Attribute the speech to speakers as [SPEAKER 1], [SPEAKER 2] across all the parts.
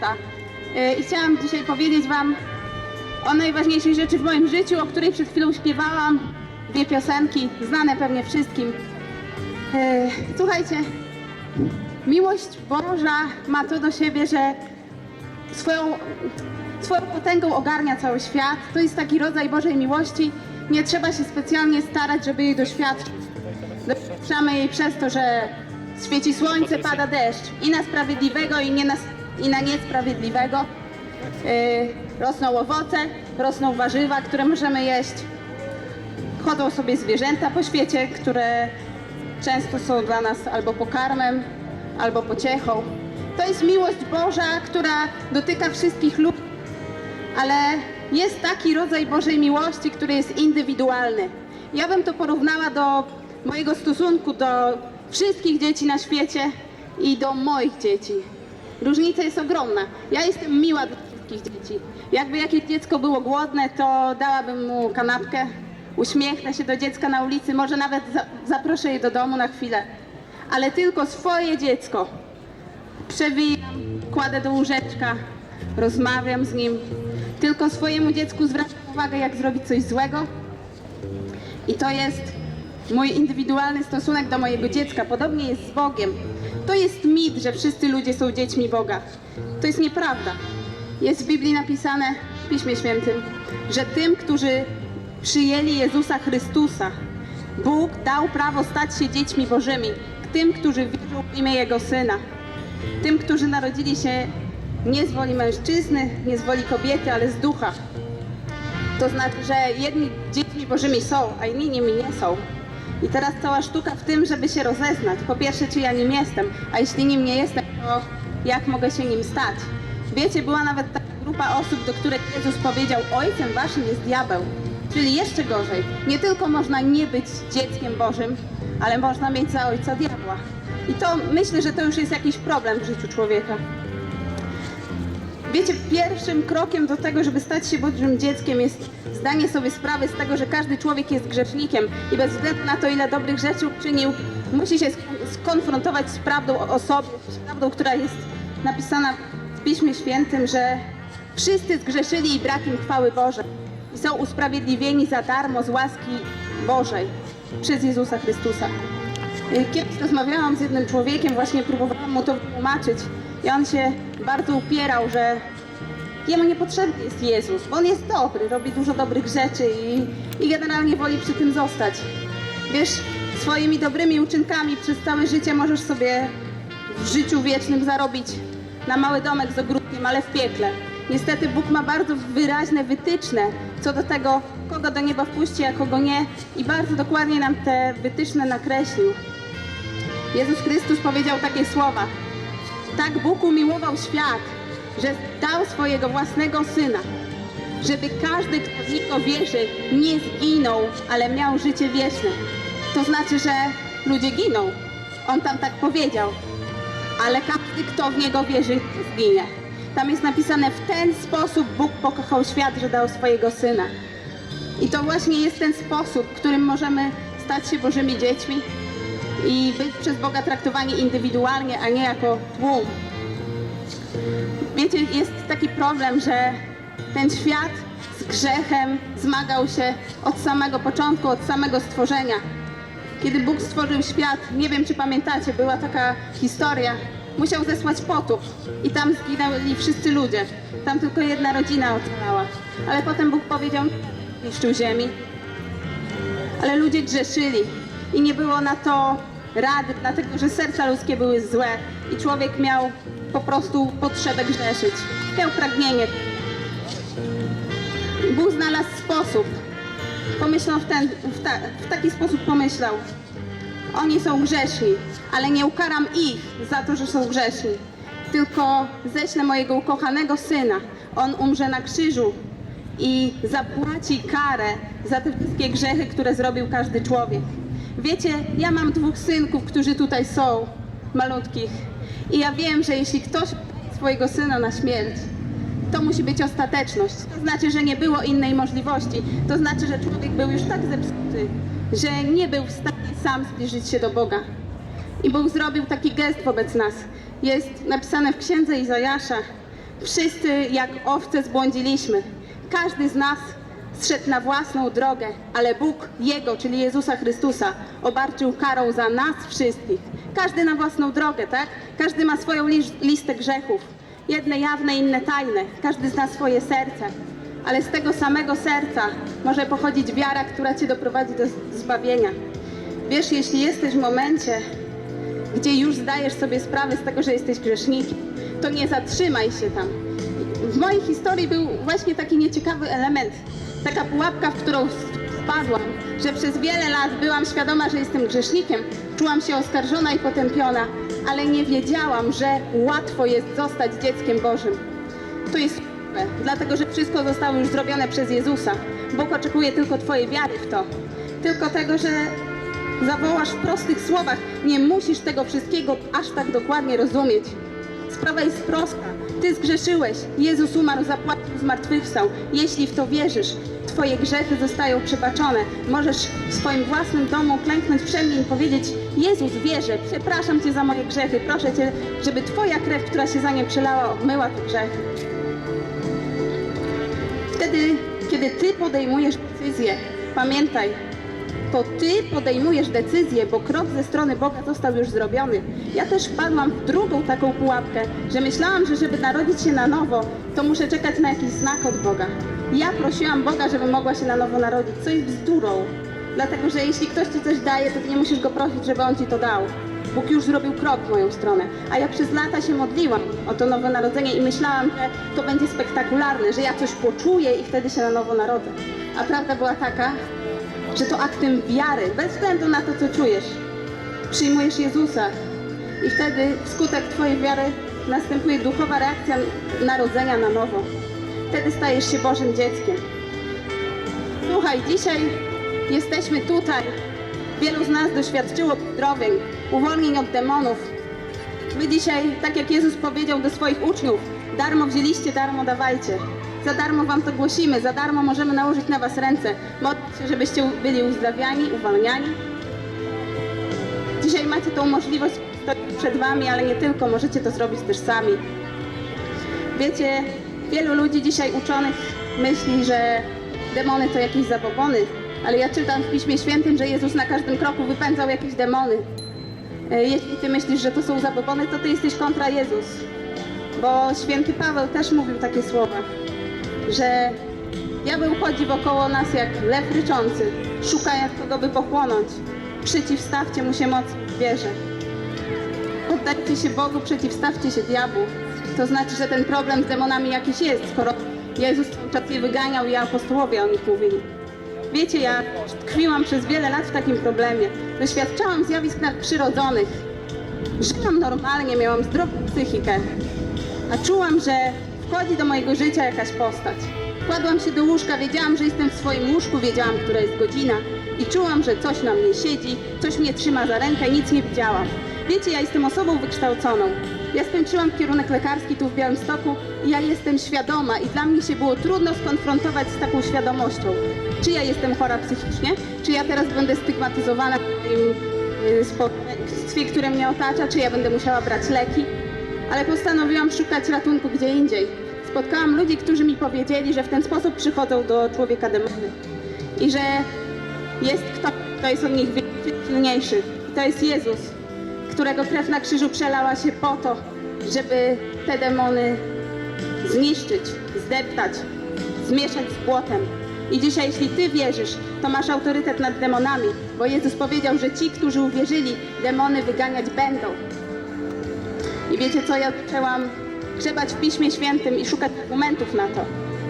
[SPEAKER 1] miasta. E, I chciałam dzisiaj powiedzieć Wam o najważniejszej rzeczy w moim życiu, o której przed chwilą śpiewałam. Dwie piosenki, znane pewnie wszystkim. E, Słuchajcie, miłość Boża ma to do siebie, że swoją, swoją potęgą ogarnia cały świat. To jest taki rodzaj Bożej miłości. Nie trzeba się specjalnie starać, żeby jej doświadczyć. Doświadczamy jej przez to, że świeci słońce, pada deszcz i na sprawiedliwego, i, nie na, i na niesprawiedliwego. Yy, rosną owoce, rosną warzywa, które możemy jeść. Chodzą sobie zwierzęta po świecie, które często są dla nas albo pokarmem, albo pociechą. To jest miłość Boża, która dotyka wszystkich ludzi, ale jest taki rodzaj Bożej miłości, który jest indywidualny. Ja bym to porównała do mojego stosunku do wszystkich dzieci na świecie i do moich dzieci. Różnica jest ogromna. Ja jestem miła do wszystkich dzieci. Jakby jakieś dziecko było głodne, to dałabym mu kanapkę, uśmiechnę się do dziecka na ulicy, może nawet za zaproszę je do domu na chwilę. Ale tylko swoje dziecko przewijam, kładę do łóżeczka, rozmawiam z nim. Tylko swojemu dziecku zwracam uwagę, jak zrobić coś złego. I to jest mój indywidualny stosunek do mojego dziecka. Podobnie jest z Bogiem. To jest mit, że wszyscy ludzie są dziećmi Boga. To jest nieprawda. Jest w Biblii napisane w Piśmie Świętym, że tym, którzy przyjęli Jezusa Chrystusa, Bóg dał prawo stać się dziećmi Bożymi. Tym, którzy wierzą w imię Jego Syna. Tym, którzy narodzili się nie z woli mężczyzny, nie z woli kobiety, ale z ducha. To znaczy, że jedni dziećmi bożymi są, a inni nimi nie są. I teraz cała sztuka w tym, żeby się rozeznać. Po pierwsze, czy ja nim jestem, a jeśli nim nie jestem, to jak mogę się nim stać? Wiecie, była nawet taka grupa osób, do której Jezus powiedział, ojcem waszym jest diabeł. Czyli jeszcze gorzej. Nie tylko można nie być dzieckiem Bożym, ale można mieć za ojca diabła. I to myślę, że to już jest jakiś problem w życiu człowieka. Wiecie, pierwszym krokiem do tego, żeby stać się Bożym dzieckiem jest zdanie sobie sprawy z tego, że każdy człowiek jest grzesznikiem i bez względu na to, ile dobrych rzeczy uczynił, musi się sk- skonfrontować z prawdą o sobie, z prawdą, która jest napisana w Piśmie Świętym, że wszyscy zgrzeszyli i brak im chwały Bożej i są usprawiedliwieni za darmo z łaski Bożej przez Jezusa Chrystusa. Kiedyś rozmawiałam z jednym człowiekiem, właśnie próbowałam mu to wytłumaczyć on się bardzo upierał, że jemu niepotrzebny jest Jezus, bo on jest dobry, robi dużo dobrych rzeczy i, i generalnie woli przy tym zostać. Wiesz, swoimi dobrymi uczynkami przez całe życie możesz sobie w życiu wiecznym zarobić na mały domek z ogródkiem, ale w piekle. Niestety Bóg ma bardzo wyraźne wytyczne co do tego, kogo do nieba wpuści, a kogo nie i bardzo dokładnie nam te wytyczne nakreślił. Jezus Chrystus powiedział takie słowa. Tak Bóg umiłował świat, że dał swojego własnego Syna, żeby każdy, kto w Niego wierzy, nie zginął, ale miał życie wieczne. To znaczy, że ludzie giną. On tam tak powiedział. Ale każdy, kto w Niego wierzy, nie zginie. Tam jest napisane, w ten sposób Bóg pokochał świat, że dał swojego Syna. I to właśnie jest ten sposób, którym możemy stać się Bożymi dziećmi i być przez Boga traktowani indywidualnie, a nie jako tłum. Wiecie, jest taki problem, że ten świat z grzechem zmagał się od samego początku, od samego stworzenia. Kiedy Bóg stworzył świat, nie wiem czy pamiętacie, była taka historia, musiał zesłać potop i tam zginęli wszyscy ludzie. Tam tylko jedna rodzina ocalała. Ale potem Bóg powiedział, niszczył ziemi, ale ludzie grzeszyli i nie było na to rady, dlatego że serca ludzkie były złe i człowiek miał po prostu potrzebę grzeszyć. Miał pragnienie. Bóg znalazł sposób. Pomyślał w, ten, w, ta, w taki sposób pomyślał. Oni są grzeszni, ale nie ukaram ich za to, że są grzeszni. Tylko ześlę mojego ukochanego syna. On umrze na krzyżu i zapłaci karę za te wszystkie grzechy, które zrobił każdy człowiek. Wiecie, ja mam dwóch synków, którzy tutaj są, malutkich. I ja wiem, że jeśli ktoś swojego syna na śmierć, to musi być ostateczność. To znaczy, że nie było innej możliwości. To znaczy, że człowiek był już tak zepsuty, że nie był w stanie sam zbliżyć się do Boga. I Bóg zrobił taki gest wobec nas. Jest napisane w księdze Izajasza, Wszyscy jak owce zbłądziliśmy. Każdy z nas zszedł na własną drogę, ale Bóg Jego, czyli Jezusa Chrystusa, obarczył karą za nas wszystkich. Każdy na własną drogę, tak? Każdy ma swoją listę grzechów. Jedne jawne, inne tajne. Każdy zna swoje serce. Ale z tego samego serca może pochodzić wiara, która Cię doprowadzi do zbawienia. Wiesz, jeśli jesteś w momencie, gdzie już zdajesz sobie sprawę z tego, że jesteś grzesznikiem, to nie zatrzymaj się tam. W mojej historii był właśnie taki nieciekawy element, taka pułapka, w którą wpadłam, że przez wiele lat byłam świadoma, że jestem grzesznikiem, czułam się oskarżona i potępiona, ale nie wiedziałam, że łatwo jest zostać dzieckiem Bożym. To jest dlatego że wszystko zostało już zrobione przez Jezusa. Bóg oczekuje tylko Twojej wiary w to. Tylko tego, że zawołasz w prostych słowach. Nie musisz tego wszystkiego aż tak dokładnie rozumieć. Sprawa jest prosta. Ty zgrzeszyłeś. Jezus umarł, zapłacił, zmartwychwstał. Jeśli w to wierzysz, Twoje grzechy zostają przebaczone. Możesz w swoim własnym domu klęknąć przed nim i powiedzieć Jezus, wierzę, przepraszam Cię za moje grzechy. Proszę Cię, żeby Twoja krew, która się za nie przelała, obmyła te grzechy. Wtedy, kiedy Ty podejmujesz decyzję, pamiętaj, to Ty podejmujesz decyzję, bo krok ze strony Boga został już zrobiony. Ja też wpadłam w drugą taką pułapkę, że myślałam, że żeby narodzić się na nowo, to muszę czekać na jakiś znak od Boga. Ja prosiłam Boga, żeby mogła się na nowo narodzić, co jest bzdurą. Dlatego, że jeśli ktoś Ci coś daje, to Ty nie musisz go prosić, żeby On Ci to dał. Bóg już zrobił krok w moją stronę. A ja przez lata się modliłam o to nowe narodzenie i myślałam, że to będzie spektakularne, że ja coś poczuję i wtedy się na nowo narodzę. A prawda była taka, że to aktem wiary, bez względu na to, co czujesz. Przyjmujesz Jezusa i wtedy wskutek Twojej wiary następuje duchowa reakcja narodzenia na nowo. Wtedy stajesz się Bożym dzieckiem. Słuchaj, dzisiaj jesteśmy tutaj. Wielu z nas doświadczyło uzdrowień, uwolnień od demonów. My dzisiaj, tak jak Jezus powiedział do swoich uczniów, darmo wzięliście, darmo dawajcie. Za darmo wam to głosimy, za darmo możemy nałożyć na was ręce. Się, żebyście byli uzdrawiani, uwalniani. Dzisiaj macie tą możliwość przed wami, ale nie tylko, możecie to zrobić też sami. Wiecie, wielu ludzi dzisiaj uczonych myśli, że demony to jakieś zabobony, ale ja czytam w Piśmie Świętym, że Jezus na każdym kroku wypędzał jakieś demony. E, Jeśli ty myślisz, że to są zabobony, to ty jesteś kontra Jezus. Bo święty Paweł też mówił takie słowa, że diabeł chodzi wokoło nas jak lew ryczący, szukając kogo by pochłonąć. Przeciwstawcie mu się moc w wierze. Poddajcie się Bogu, przeciwstawcie się diabłu. To znaczy, że ten problem z demonami jakiś jest, skoro Jezus cały czas je wyganiał i apostołowie o nich mówili. Wiecie, ja tkwiłam przez wiele lat w takim problemie. Doświadczałam zjawisk nadprzyrodzonych. Żyłam normalnie, miałam zdrową psychikę. A czułam, że wchodzi do mojego życia jakaś postać. Kładłam się do łóżka, wiedziałam, że jestem w swoim łóżku, wiedziałam, która jest godzina i czułam, że coś na mnie siedzi, coś mnie trzyma za rękę, nic nie widziałam. Wiecie, ja jestem osobą wykształconą. Ja skończyłam kierunek lekarski tu w Białymstoku i ja jestem świadoma i dla mnie się było trudno skonfrontować z taką świadomością. Czy ja jestem chora psychicznie, czy ja teraz będę stygmatyzowana w moim y, które mnie otacza, czy ja będę musiała brać leki. Ale postanowiłam szukać ratunku gdzie indziej. Spotkałam ludzi, którzy mi powiedzieli, że w ten sposób przychodzą do człowieka demony. I że jest ktoś, kto jest od nich silniejszy. To jest Jezus, którego krew na krzyżu przelała się po to, żeby te demony zniszczyć, zdeptać, zmieszać z błotem. I dzisiaj, jeśli Ty wierzysz, to masz autorytet nad demonami, bo Jezus powiedział, że ci, którzy uwierzyli, demony wyganiać będą. I wiecie co, ja zaczęłam grzebać w Piśmie Świętym i szukać argumentów na to.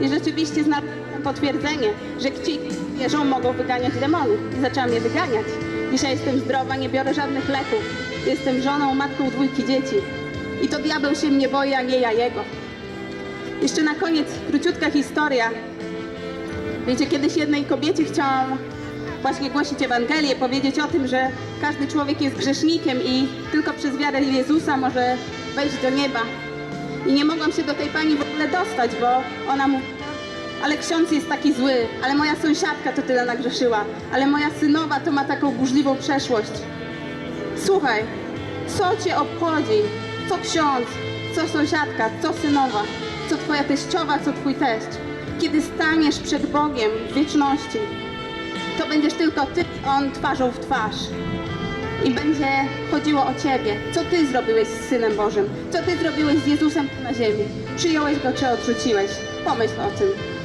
[SPEAKER 1] I rzeczywiście znalazłam potwierdzenie, że ci, wierzą, mogą wyganiać demony. I zaczęłam je wyganiać. Dzisiaj jestem zdrowa, nie biorę żadnych leków. Jestem żoną, matką dwójki dzieci. I to diabeł się mnie boi, a nie ja jego. Jeszcze na koniec króciutka historia. Wiecie, kiedyś jednej kobiecie chciałam właśnie głosić Ewangelię, powiedzieć o tym, że każdy człowiek jest grzesznikiem i tylko przez wiarę Jezusa może wejść do nieba. I nie mogłam się do tej pani w ogóle dostać, bo ona mówi, ale ksiądz jest taki zły, ale moja sąsiadka to tyle nagrzeszyła, ale moja synowa to ma taką burzliwą przeszłość. Słuchaj, co cię obchodzi? Co ksiądz? Co sąsiadka? Co synowa? co twoja teściowa, co twój teść. Kiedy staniesz przed Bogiem w wieczności, to będziesz tylko ty On twarzą w twarz. I będzie chodziło o ciebie. Co ty zrobiłeś z Synem Bożym? Co ty zrobiłeś z Jezusem na ziemi? Przyjąłeś Go czy odrzuciłeś? Pomyśl o tym.